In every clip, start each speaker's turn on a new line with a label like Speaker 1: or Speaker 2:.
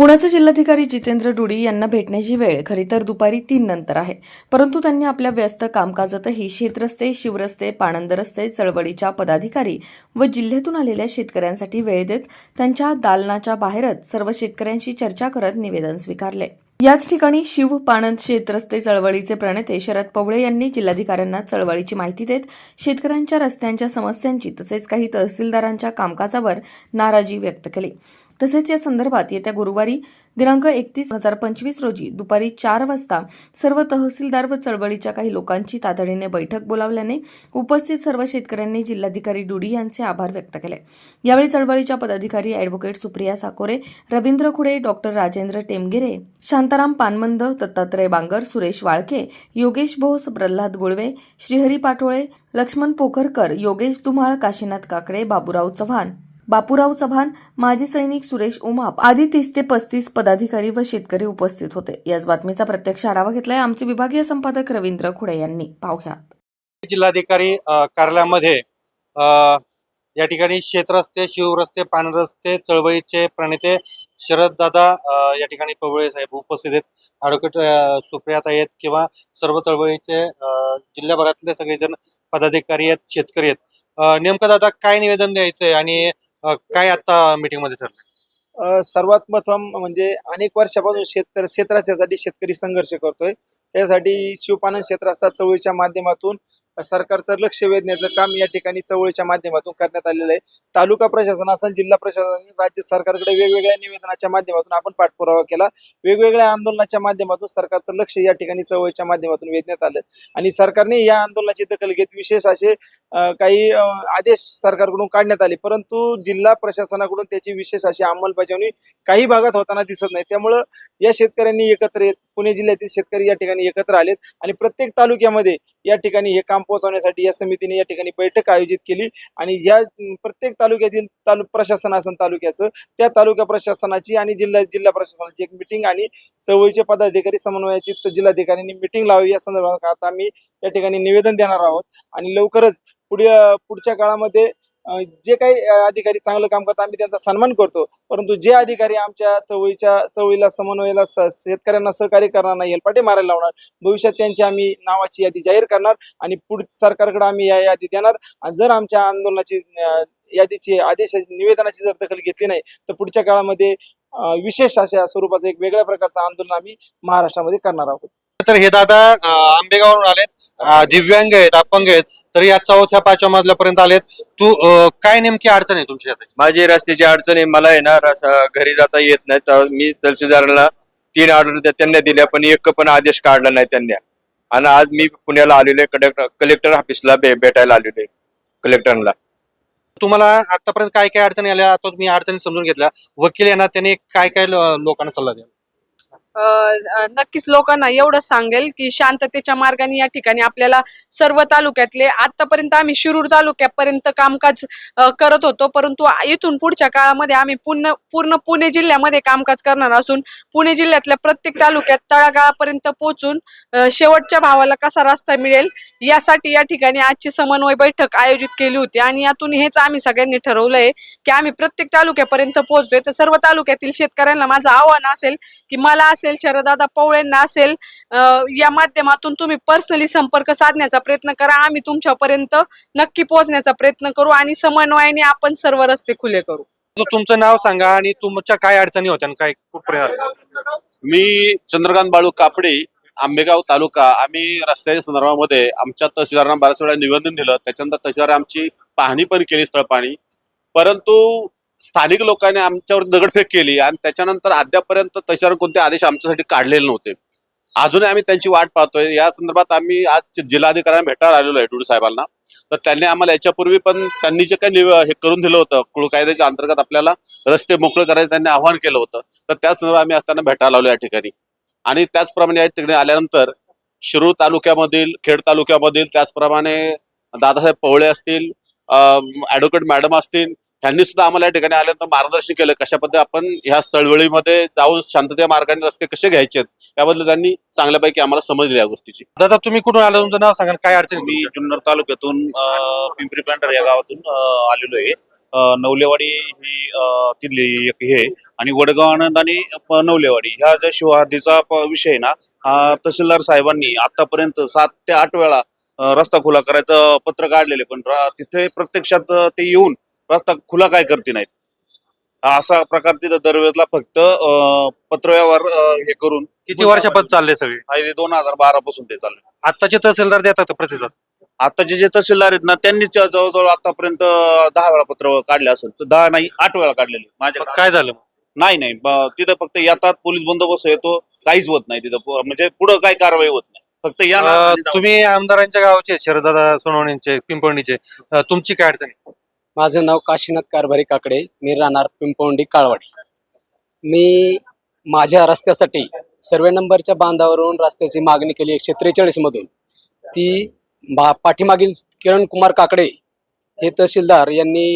Speaker 1: पुण्याचे जिल्हाधिकारी जितेंद्र डुडी यांना भेटण्याची वेळ खरी तर दुपारी तीन नंतर आहे. परंतु त्यांनी आपल्या व्यस्त कामकाजातही शेतरस्ते शिवरस्ते पाणंद रस्ते चळवळीच्या पदाधिकारी व जिल्ह्यातून आलेल्या शेतकऱ्यांसाठी वेळ देत त्यांच्या दालनाच्या बाहेरच सर्व शेतकऱ्यांशी चर्चा करत निवेदन स्वीकारले. याच ठिकाणी शिव पाणंद शेतरस्ते चळवळीचे प्रणेते शरद पवळे यांनी जिल्हाधिकाऱ्यांना चळवळीची माहिती देत शेतकऱ्यांच्या रस्त्यांच्या समस्यांची तसेच काही तहसीलदारांच्या कामकाजावर नाराजी व्यक्त केली. तसेच या संदर्भात येत्या गुरुवारी दिनांक एकतीस हजार पंचवीस रोजी दुपारी चार वाजता सर्व तहसीलदार व चळवळीच्या काही लोकांची तातडीने बैठक बोलावल्याने उपस्थित सर्व शेतकऱ्यांनी जिल्हाधिकारी डुडी यांचे आभार व्यक्त केले. यावेळी चळवळीच्या पदाधिकारी अॅडव्होकेट सुप्रिया साकोरे रवींद्र खुडे डॉक्टर राजेंद्र टेमगिरे शांताराम पानमंद दत्तात्रय बांगर सुरेश वाळके योगेश भोस प्रल्हाद गुळवे श्रीहरी पाटोळे लक्ष्मण पोखरकर योगेश धुमाळ काशीनाथ काकडे बाबूराव चव्हाण बापूराव चव्हाण माजी सैनिक सुरेश उमाप आदी तीस ते पस्तीस पदाधिकारी व शेतकरी उपस्थित होते. याच बातमीचा प्रत्यक्ष आढावा घेतलाय आमचे विभागीय संपादक रवींद्र खुडे यांनी. पाहुयात.
Speaker 2: जिल्हाधिकारी कार्यालयामध्ये या ठिकाणी शेतरस्ते शिवरस्ते पाणरस्ते चळवळीचे प्रणेते शरददादा या ठिकाणी पवळे साहेब उपस्थित आहेत. ॲडव्होकेट अ, आहेत किंवा सर्व चळवळीचे जिल्ह्याभरातले सगळेजण पदाधिकारी आहेत शेतकरी आहेत. नेमकं दादा काय निवेदन द्यायचंय आणि काय आता मीटिंगमध्ये ठरलं
Speaker 3: सर्वात प्रथम म्हणजे अनेक वर्षापासून शेत क्षेत्रस्त्यासाठी शेतकरी संघर्ष करतोय. त्यासाठी शिवपानन क्षेत्रास्ता चवळीच्या माध्यमातून सरकारचं लक्ष वेधण्याचं काम या ठिकाणी चवळीच्या माध्यमातून करण्यात आलेलं आहे. तालुका प्रशासन असेल जिल्हा प्रशासन राज्य सरकारकडे वेगवेगळ्या निवेदनाच्या माध्यमातून आपण पाठपुरावा केला. वेगवेगळ्या आंदोलनाच्या माध्यमातून सरकारचं लक्ष या ठिकाणी चवळीच्या माध्यमातून वेधण्यात आलं. आणि सरकारने या आंदोलनाची दखल घेत विशेष असे काही आदेश सरकारकडून काढण्यात आले. परंतु जिल्हा प्रशासनाकडून त्याची विशेष अशी अंमलबजावणी काही भागात होताना दिसत नाही. त्यामुळं या शेतकऱ्यांनी एकत्र येत पुणे जिल्ह्यातील शेतकरी या ठिकाणी एकत्र आलेत आणि प्रत्येक तालुक्यामध्ये या ठिकाणी हे काम पोहोचवण्यासाठी या समितीने या ठिकाणी बैठक आयोजित केली आणि या प्रत्येक तालुक्यातील तालु प्रशासन असेल तालुक्याचं त्या तालुक्या प्रशासनाची आणि जिल्हा जिल्हा प्रशासनाची एक मिटिंग आणि चवळीचे पदाधिकारी समन्वयाची जिल्हाधिकाऱ्यांनी मिटिंग लावावी या संदर्भात आता आम्ही या ठिकाणी निवेदन देणार आहोत. आणि लवकरच पुढे पुढच्या काळामध्ये जे काही अधिकारी चांगलं काम करतात आम्ही त्यांचा सन्मान करतो. परंतु जे अधिकारी आमच्या चवळीच्या चवळीला समन्वयाला शेतकऱ्यांना सहकार्य करणार नाही हेलपाटे मारायला लावणार भविष्यात त्यांची आम्ही नावाची यादी जाहीर करणार आणि पुढ सरकारकडे आम्ही या यादी देणार. आणि जर आमच्या आंदोलनाची यादीची आदेश निवेदनाची जर दखल घेतली नाही तर पुढच्या काळामध्ये विशेष अशा स्वरूपाचं एक वेगळ्या प्रकारचं आंदोलन आम्ही महाराष्ट्रामध्ये करणार आहोत.
Speaker 2: तर हे दादा आंबेगावरून आलेत. दिव्यांग आहेत अपंग आहेत. तर या चौथ्या पाचव्या मजल्यापर्यंत आलेत. तू काय नेमकी अडचण आहे तुमच्या
Speaker 4: माझी रस्त्याची अडचण आहे. मला आहे ना रस- घरी जाता येत नाही. तर मी तहसीलदाराला तीन ऑर्डर त्यांना दिल्या पण एक पण आदेश काढला नाही त्यांनी. आणि आज मी पुण्याला आलेलो आहे. कलेक्टर कलेक्टर ऑफिसला भेटायला आलेलो आहे. कलेक्टरला
Speaker 2: तुम्हाला आतापर्यंत काय काय अडचणी आल्या? आता तुम्ही अडचणी समजून घेतल्या. वकील यांना त्याने काय काय लोकांना सल्ला द्या
Speaker 5: नक्कीच लोकांना एवढं सांगेल की शांततेच्या मार्गाने या ठिकाणी आपल्याला सर्व तालुक्यातले आतापर्यंत आम्ही शिरूर तालुक्यापर्यंत कामकाज करत होतो. परंतु इथून पुढच्या काळामध्ये आम्ही पूर्ण पूर्ण पुणे जिल्ह्यामध्ये कामकाज करणार असून पुणे जिल्ह्यातल्या प्रत्येक तालुक्यात तळागाळापर्यंत पोहोचून शेवटच्या भावाला कसा रस्ता मिळेल यासाठी या ठिकाणी आजची समन्वय बैठक आयोजित केली होती. आणि यातून हेच आम्ही सगळ्यांनी ठरवलंय की आम्ही प्रत्येक तालुक्यापर्यंत पोहोचतोय. तर सर्व तालुक्यातील शेतकऱ्यांना माझं आव्हान असेल की मला असेल शरदादा पवळेंना असेल या माध्यमातून तुम्ही पर्सनली संपर्क साधण्याचा प्रयत्न करा. आम्ही तुमच्यापर्यंत नक्की पोहोचण्याचा प्रयत्न करू आणि समन्वयाने आपण सर्व रस्ते खुले करू.
Speaker 2: तुमचं नाव सांगा आणि तुमच्या काय अडचणी होत्या आणि काय कुठपर्यंत?
Speaker 6: मी चंद्रकांत बाळू कापडे आंबेगाव तालुका. आम्ही रस्त्याच्या संदर्भामध्ये आमच्या तहसीलदारांना बऱ्याच वेळा निवेदन दिलं. त्याच्यानंतर तहसीलदार आमची पाहणी पण केली स्थळ पाहणी परंतु स्थानिक लोकांनी आमच्यावर दगडफेक केली आणि त्याच्यानंतर अद्यापर्यंत त्याच्यावर कोणते आदेश आमच्यासाठी काढलेले नव्हते. अजूनही आम्ही त्यांची वाट पाहतोय. या संदर्भात आम्ही आज जिल्हाधिकाऱ्यांना भेटायला आलेलो आहे डुडू साहेबांना. तर त्यांनी आम्हाला याच्यापूर्वी पण त्यांनी जे काही हे करून दिलं होतं कुळ कायद्याच्या अंतर्गत आपल्याला रस्ते मोकळे करायचं त्यांनी आवाहन केलं होतं. तर त्या संदर्भात आम्ही असताना भेटायला आलो या ठिकाणी. आणि त्याचप्रमाणे या ठिकाणी आल्यानंतर शिरूर तालुक्यामधील खेड तालुक्यामधील त्याचप्रमाणे दादासाहेब पवळे असतील ऍडव्होकेट मॅडम असतील त्यांनी सुद्धा आम्हाला या ठिकाणी आल्यानंतर मार्गदर्शन केलं. कशा पद्धती आपण ह्या चळवळीमध्ये जाऊन शांतते मार्गाने रस्ते कसे घ्यायचे याबद्दल त्यांनी चांगल्यापैकी आम्हाला समजली या गोष्टीची.
Speaker 2: दादा तुम्ही कुठून आला? तुमचं नाव सांगा काय अडचणी
Speaker 7: मी जुन्नर तालुक्यातून पिंपरी पेंढर या गावातून आलेलो आहे. नवलेवाडी ही तिथली एक हे. आणि वडगाव आनंद आणि नवलेवाडी. ह्या ज्या शिवहद्दीचा प- विषय आहे ना हा तहसीलदार साहेबांनी आतापर्यंत सात ते आठ वेळा रस्ता खुला करायचं पत्र काढलेले पण तिथे प्रत्यक्षात ते येऊन रस्ता खुला काय करते नाहीत. असा प्रकार तिथं दरवेळेला फक्त पत्रव्यवहार हे करून
Speaker 2: किती वर्षापासून चालले सगळे?
Speaker 7: दोन हजार बारा पासून ते चालू आहे.
Speaker 2: आत्ताचे तहसीलदार देतात प्रतिसाद?
Speaker 7: आताचे जे तहसीलदार आहेत ना त्यांनी जवळजवळ आतापर्यंत दहा वेळा पत्र काढले असेल तर दहा नाही आठ वेळा काढलेले माझ्या
Speaker 2: काय झालं
Speaker 7: नाही नाही तिथं फक्त येतात पोलीस बंदोबस्त येतो काहीच होत नाही तिथं म्हणजे पुढं काही कारवाई होत नाही. फक्त या.
Speaker 2: तुम्ही आमदारांच्या गावचे शरदादा सोनवणेंचे पिंपळणीचे. तुमची काय अडचण?
Speaker 8: माझं नाव काशीनाथ कारभारी काकडे. मी राहणार पिंपवंडी काळवाडी. मी माझ्या रस्त्यासाठी सर्वे नंबरच्या बांधावरून रस्त्याची मागणी केली एकशे त्रेचाळीसमधून ती बा पाठीमागील किरण कुमार काकडे हे तहसीलदार यांनी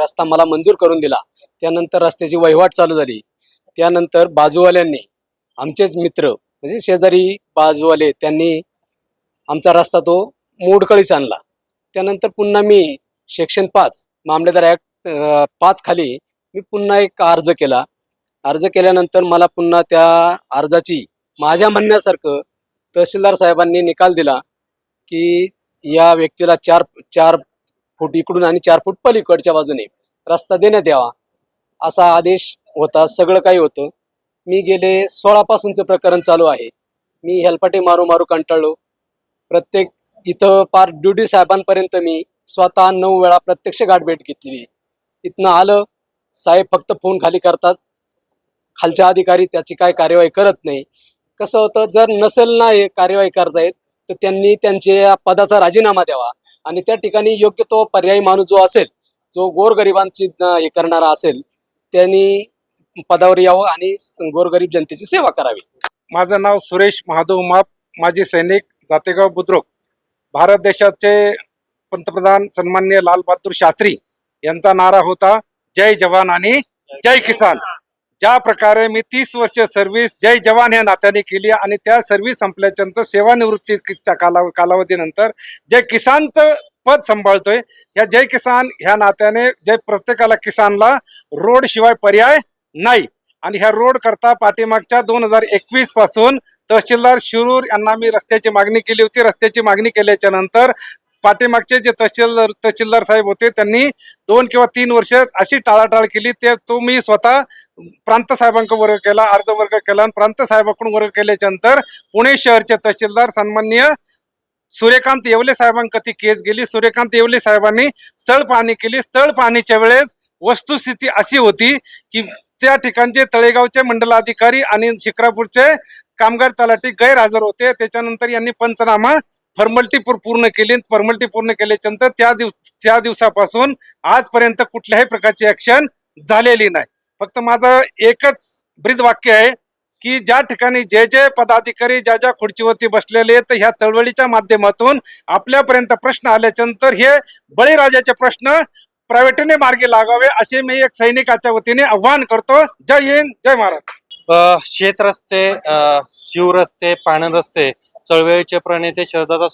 Speaker 8: रस्ता मला मंजूर करून दिला. त्यानंतर रस्त्याची वहिवाट चालू झाली. त्यानंतर बाजूवाल्यांनी आमचेच मित्र म्हणजे शेजारी बाजूवाले त्यांनी आमचा रस्ता तो मोडकळीस आणला. त्यानंतर पुन्हा मी सेक्शन पाच मामलेदार ऍक्ट पाच खाली मी पुन्हा एक अर्ज केला. अर्ज केल्यानंतर मला पुन्हा त्या अर्जाची माझ्या म्हणण्यासारखं तहसीलदार साहेबांनी निकाल दिला की या व्यक्तीला चार चार फूट इकडून आणि चार फूट पलीकडच्या बाजूने रस्ता देण्यात यावा असा आदेश होता सगळं काही होतं. मी गेले सोळापासूनचं प्रकरण चालू आहे. मी हेलपाटे मारू मारू कंटाळलो. प्रत्येक इथं पार ड्युटी साहेबांपर्यंत मी स्वतः नऊ वेळा प्रत्यक्ष गाठभेट घेतलेली इथनं आलं साहेब फक्त फोन खाली करतात. खालच्या अधिकारी त्याची काय कार्यवाही करत नाही. कसं होतं जर नसेल ना हे कार्यवाही करता येत तर त्यांनी त्यांच्या पदाचा राजीनामा द्यावा. आणि त्या ठिकाणी योग्य तो पर्यायी माणूस जो असेल जो गोरगरिबांची हे करणारा असेल त्यांनी पदावर यावं आणि गोरगरीब जनतेची सेवा करावी.
Speaker 9: माझं नाव सुरेश महादेव माप माजी सैनिक जातेगाव बुद्रुक. भारत देशाचे पंतप्रधान सन्मान्य लाल बहादूर शास्त्री यांचा नारा होता जय जवान आणि जय किसान ज्या प्रकारे मी तीस वर्ष सर्व्हिस जय जवान या नात्याने केली आणि त्या सर्व्हिस संपल्याच्यानंतर सेवानिवृत्तीच्या काला कालावधीनंतर जय किसानचं पद सांभाळतोय ह्या जय किसान ह्या नात्याने जय प्रत्येकाला किसानला रोड शिवाय पर्याय नाही. आणि ह्या रोड करता पाठीमागच्या दोन हजार एकवीसपासून तहसीलदार शिरूर यांना मी रस्त्याची मागणी केली होती. रस्त्याची मागणी केल्याच्यानंतर पाठीमागचे जे तहसीलदार तहसीलदार साहेब होते त्यांनी दोन किंवा तीन वर्ष अशी टाळाटाळ केली. ते तो मी स्वतः प्रांत साहेबांकडे वर्ग केला अर्ज वर्ग केला आणि प्रांत साहेबांकडून वर्ग केल्याच्यानंतर पुणे शहरचे तहसीलदार सन्मान्य सूर्यकांत येवले साहेबांकडे ती केस गेली. सूर्यकांत येवले साहेबांनी स्थळ पाहणी केली. स्थळ पाहणीच्या वेळेस वस्तुस्थिती अशी होती की त्या ठिकाणचे तळेगावचे मंडलाधिकारी आणि शिक्रापूरचे कामगार तलाठी गैरहजर होते. त्याच्यानंतर यांनी पंचनामा फॉर्मॅलिटी पूर्ण केली फॉर्मॅलिटी पूर्ण केल्याच्यानंतर त्या दिवस त्या दिवसापासून आजपर्यंत कुठल्याही प्रकारची ऍक्शन झालेली नाही. फक्त माझं एकच ब्रीद वाक्य आहे की ज्या ठिकाणी जे जे पदाधिकारी ज्या ज्या खुर्चीवरती बसलेले आहेत ह्या चळवळीच्या माध्यमातून आपल्यापर्यंत प्रश्न आल्याच्यानंतर हे बळीराजाचे प्रश्न प्रायव्हेटने मार्गी लागावे असे मी एक सैनिकाच्या वतीने आव्हान करतो. जय हिंद जय महाराज
Speaker 2: शेत रस्ते अ, शिवरस्ते पाणन रस्ते चळवळीचे प्रणेते शरदादा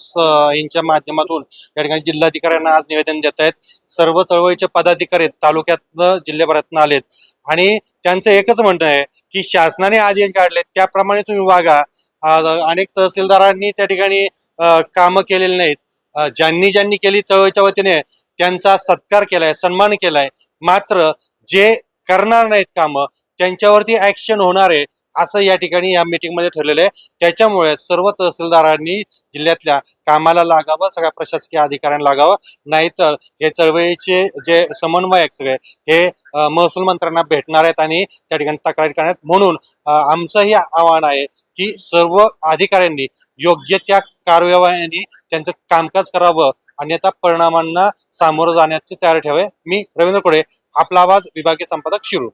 Speaker 2: यांच्या माध्यमातून या ठिकाणी जिल्हाधिकाऱ्यांना आज निवेदन देत आहेत. सर्व चळवळीचे पदाधिकारी आहेत, तालुक्यातनं जिल्ह्याभरातनं आलेत. आणि त्यांचं एकच म्हणणं आहे की शासनाने आदेश काढले त्याप्रमाणे तुम्ही वागा. अनेक तहसीलदारांनी त्या ठिकाणी कामं केलेली नाहीत. ज्यांनी ज्यांनी केली चळवळीच्या वतीने त्यांचा सत्कार केलाय सन्मान केलाय. मात्र जे करणार नाहीत कामं त्यांच्यावरती ऍक्शन होणार आहे असं या ठिकाणी या मीटिंगमध्ये ठरलेलं आहे. त्याच्यामुळे सर्व तहसीलदारांनी जिल्ह्यातल्या कामाला लागावं सगळ्या प्रशासकीय अधिकाऱ्यांना लागावं. नाहीतर हे चळवळीचे जे समन्वयक सगळे हे महसूल मंत्र्यांना भेटणार आहेत आणि त्या ठिकाणी तक्रारी करणार आहेत. म्हणून आमचंही आव्हान आहे की सर्व अधिकाऱ्यांनी योग्य त्या कार्यवाहीने त्यांचं कामकाज करावं. अन्यथा परिणामांना सामोरं जाण्याची तयारी ठेवावे. मी रवींद्र कोडे आपला आवाज विभागीय संपादक शिरू